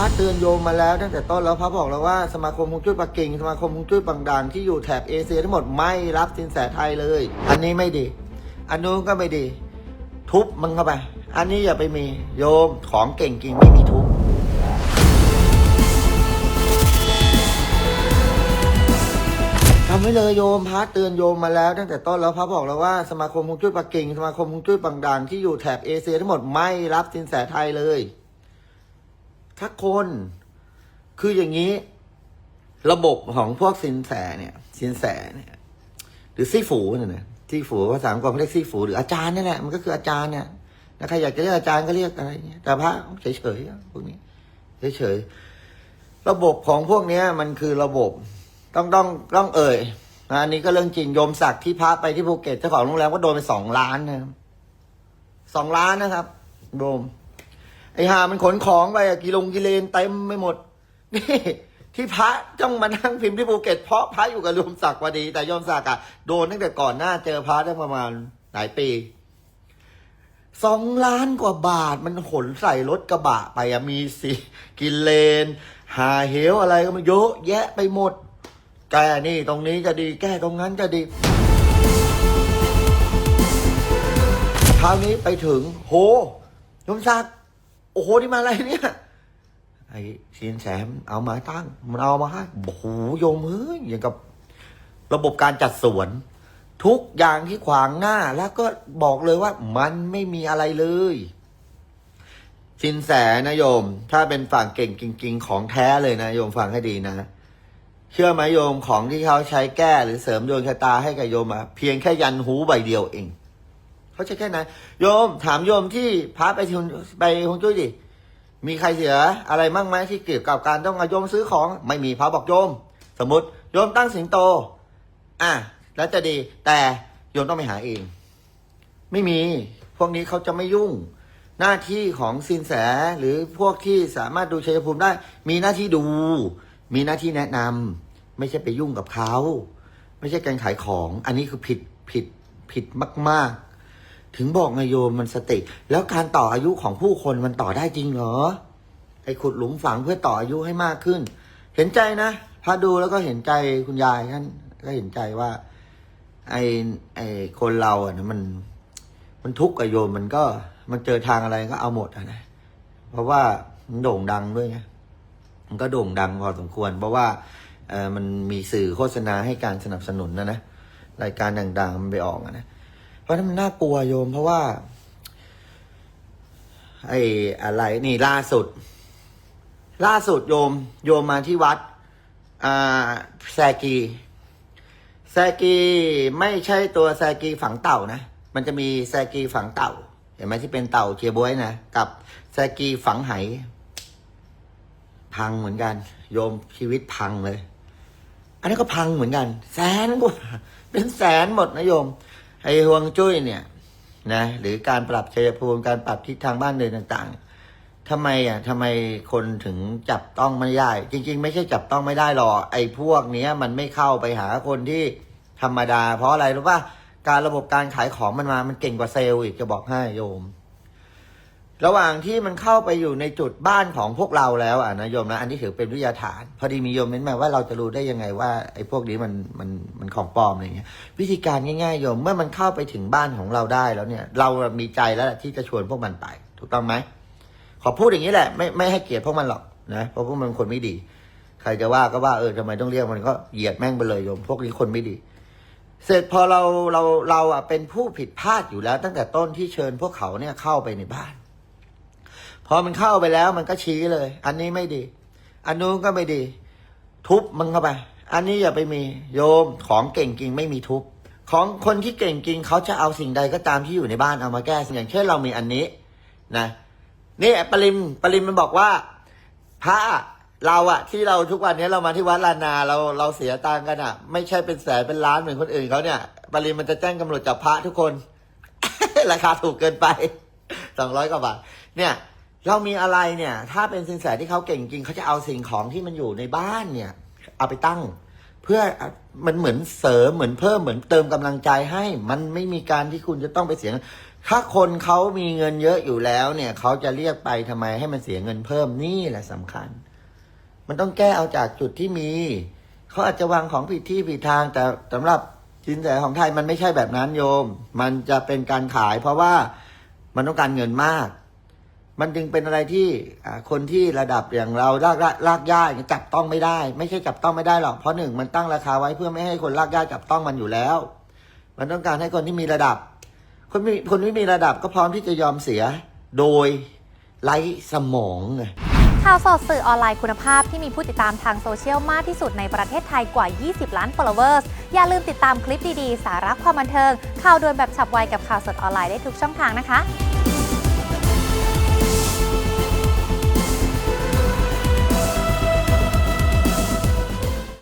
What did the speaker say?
พระเตือนโยมมาแล้วตั้งแต่ต้นแล้วพระบอกแล้วว่าสมาคมฮวงจุ้ยปักกิ่งสมาคมฮวงจุ้ยบางด่านที่อยู่แถบเอเชียทั้งหมดไม่รับสินแสไทยเลย อันนี้ไม่ดี อันนู้นก็ไม่ดี ทุบมันเข้าไป อันนี้อย่าไปมีโยมของเก่งจริงไม่มีทุบทำไว้เลยโยมพระเตือนโยมมาแล้วตั้งแต่ต้นแล้วพระบอกแล้วว่าสมาคมฮวงจุ้ยปักกิ่งสมาคมฮวงจุ้ยบางด่านที่อยู่แถบเอเชียทั้งหมดไม่รับสินแสไทยเลย ทักคนคืออย่างนี้ ระบบของพวกสินแสเนี่ยสินแสเนี่ยหรือซี่ฝูเนี่ยนะซี่ฝูภาษาอังกฤษเรียกซี่ฝูหรืออาจารย์นี่แหละมันก็คืออาจารย์เนี่ยนะใครอยากจะเรียกอาจารย์ก็เรียกอะไรเงี้ยแต่พระเฉยๆพวกนี้เฉยๆระบบของพวกเนี้ย มันคือระบบต้องต้องต้องเอ่ยนะอันนี้ก็เรื่องจริงโยมศักดิ์ที่พระไปที่ภูเก็ตเจ้าของโรงแรมก็โดนไปสองล้านนะสองล้านนะครับโยม ไอ้หามันขนของไปอะกิโลงกิเลนเต็มไม่หมด นี่ที่พระต้องมานั่งพิมพ์ที่ภูเก็ตเพราะพระอยู่กับโยมศักดิ์พอดี แต่โยมศักดิ์อะโดนตั้งแต่ก่อนหน้าเจอพระได้ประมาณหลายปีสองล้านกว่าบาทมันขนใส่รถกระบะไปอะมีสิกิเลน หาเหวอะไรก็มันเยอะแยะไปหมด แก้นี่ตรงนี้จะดีแก้ตรงนั้นจะดีคราวนี้ไปถึง โหยมศักดิ์ โอ้โหนี่มาอะไรเนี่ย ไอ้สินแสมเอามาตั้ง มันเอามาให้โอ้โหโยมเฮ้ยอย่างกับ ระบบการจัดสวน ทุกอย่างที่ขวางหน้า แล้วก็บอกเลยว่ามันไม่มีอะไรเลยสินแสนะโยม ถ้าเป็นฝั่งเก่งจริง ๆ ของแท้เลยนะโยมฟังให้ดีนะ เชื่อไหมโยมของที่เขาใช้แก้หรือเสริมดวงชะตาให้กับโยมอะเพียงแค่ยันหูใบเดียวเอง เขาใช้แค่ไหนโยมถามโยมที่พาไปทุนไปฮวงจุ้ยดิมีใครเสียอะไรมั่งไหมที่เกี่ยวกับการต้องอาโยมซื้อของไม่มีพระบอกโยม สมมติโยมตั้งสิงโต อะแล้วจะดีแต่โยมต้องไปหาเอง ไม่มี พวกนี้เขาจะไม่ยุ่ง หน้าที่ของสินแสหรือพวกที่สามารถดูชัยภูมิได้ มีหน้าที่ดู มีหน้าที่แนะนำไม่ใช่ไปยุ่งกับเขา ไม่ใช่การขายของ อันนี้คือผิดผิดผิดมาก ๆ ถึงบอกไงโยมมันสติ แล้วการต่ออายุของผู้คนมันต่อได้จริงเหรอไอ้ขุดหลุมฝังเพื่อต่ออายุให้มากขึ้น เห็นใจนะพาดูแล้วก็เห็นใจคุณยายท่านก็เห็นใจว่า ไอ้ไอ้คนเราอะนะมัน มันทุกข์กับโยมมันก็ มันเจอทางอะไรก็เอาหมดอะนะเพราะว่ามันโด่งดังด้วยไงมันก็โด่งดังพอสมควร เพราะว่าเออมันมีสื่อโฆษณาให้การสนับสนุนนะนะรายการดังๆมันไปออกอะนะ เพราะมันน่ากลัวโยม เพราะว่า ไอ้อะไรนี่ล่าสุด ล่าสุดโยม โยมมาที่วัด อ่าแซกีแซกีไม่ใช่ตัวแซกีฝังเต่านะมันจะมีแซกีฝังเต่า เห็นไหมที่เป็นเต่าเจียบวยนะกับแซกีฝังไหพังเหมือนกัน โยมชีวิตพังเลย อันนี้ก็พังเหมือนกัน แสนกว่าเป็นแสนหมดนะโยม ไอ้ฮวงจุ้ยเนี่ยนะหรือการปรับชัยภูมิการปรับทิศทางบ้านเรือนต่างๆทำไมอะทำไมคนถึงจับต้องไม่ได้ จริง ๆ ไม่ใช่จับต้องไม่ได้หรอกไอ้พวกเนี้ยมันไม่เข้าไปหาคนที่ธรรมดา เพราะอะไรรู้ป่ะการระบบการขายของมันมามันเก่งกว่าเซลล์อีกจะบอกให้โยม ระหว่างที่มันเข้าไปอยู่ในจุดบ้านของพวกเราแล้วอะนะโยมนะ อันนี้ถือเป็นวิทยาฐาน พอดีมีโยมเม้นมาว่าเราจะรู้ได้ยังไงว่าไอ้พวกนี้มันมันมันของปลอมอะไรเงี้ยวิธีการง่ายๆโยมเมื่อมันเข้าไปถึงบ้านของเราได้แล้วเนี่ย เรามีใจแล้วที่จะชวนพวกมันไป ถูกต้องไหมขอพูดอย่างนี้แหละไม่ไม่ให้เกียรติพวกมันหรอกนะเพราะพวกมันคนไม่ดี ใครจะว่าก็ว่าเออทำไมต้องเรียกมันก็เหยียดแม่งไปเลยโยม พวกนี้คนไม่ดี เสร็จพอเราเราเราอะเป็นผู้ผิดพลาดอยู่แล้ว ตั้งแต่ต้นที่เชิญพวกเขาเนี่ยเข้าไปในบ้าน พอมันเข้าไปแล้วมันก็ชี้เลย อันนี้ไม่ดี อันนู้นก็ไม่ดี ทุบมันเข้าไป อันนี้อย่าไปมีโยมของเก่งจริงไม่มีทุบ ของคนที่เก่งจริงเขาจะเอาสิ่งใดก็ตามที่อยู่ในบ้านเอามาแก้อย่างเช่นเรามีอันนี้นะนี่ปริมปริมมันบอกว่า พระเราอะที่เราทุกวันนี้เรามาที่วัดลานาเราเราเสียตังกันอะไม่ใช่เป็นแสนเป็นล้านเหมือนคนอื่นเขาเนี่ยปริมมันจะแจ้งกำหนดจับพระทุกคน ราคาถูกเกินไปสองร้อยกว่าบาทเนี่ย เรามีอะไรเนี่ย ถ้าเป็นสินแสที่เขาเก่งจริงเขาจะเอาสิ่งของที่มันอยู่ในบ้านเนี่ย เอาไปตั้ง เพื่อมันเหมือนเสริมเหมือนเพิ่มเหมือนเติมกำลังใจให้ มันไม่มีการที่คุณจะต้องไปเสียง ถ้าคนเขามีเงินเยอะอยู่แล้วเนี่ย เขาจะเรียกไปทำไมให้มันเสียเงินเพิ่มนี่แหละสำคัญ มันต้องแก้เอาจากจุดที่มี เขาอาจจะวางของผิดที่ผิดทาง แต่สำหรับสินแสของไทยมันไม่ใช่แบบนั้นโยม มันจะเป็นการขายเพราะว่ามันต้องการเงินมาก มันจึงเป็นอะไรที่คนที่ระดับอย่างเราลากลากลากย่าอย่างจับต้องไม่ได้ ไม่ใช่จับต้องไม่ได้หรอกเพราะหนึ่งมันตั้งราคาไว้เพื่อไม่ให้คนลากย่าจับต้องมันอยู่แล้ว มันต้องการให้คนที่มีระดับ คนม่คนที่มีระดับก็พร้อมที่จะยอมเสียโดยไร้สมองไงข่าวสดสื่อออนไลน์คุณภาพที่มีผู้ติดตามทางโซเชียลมากที่สุดในประเทศไทยกว่า 20 ล้าน followers อย่าลืมติดตามคลิปดี ๆ สาระความบันเทิง ข่าวด่วนแบบฉับไวกับข่าวสดออนไลน์ได้ทุกช่องทางนะคะ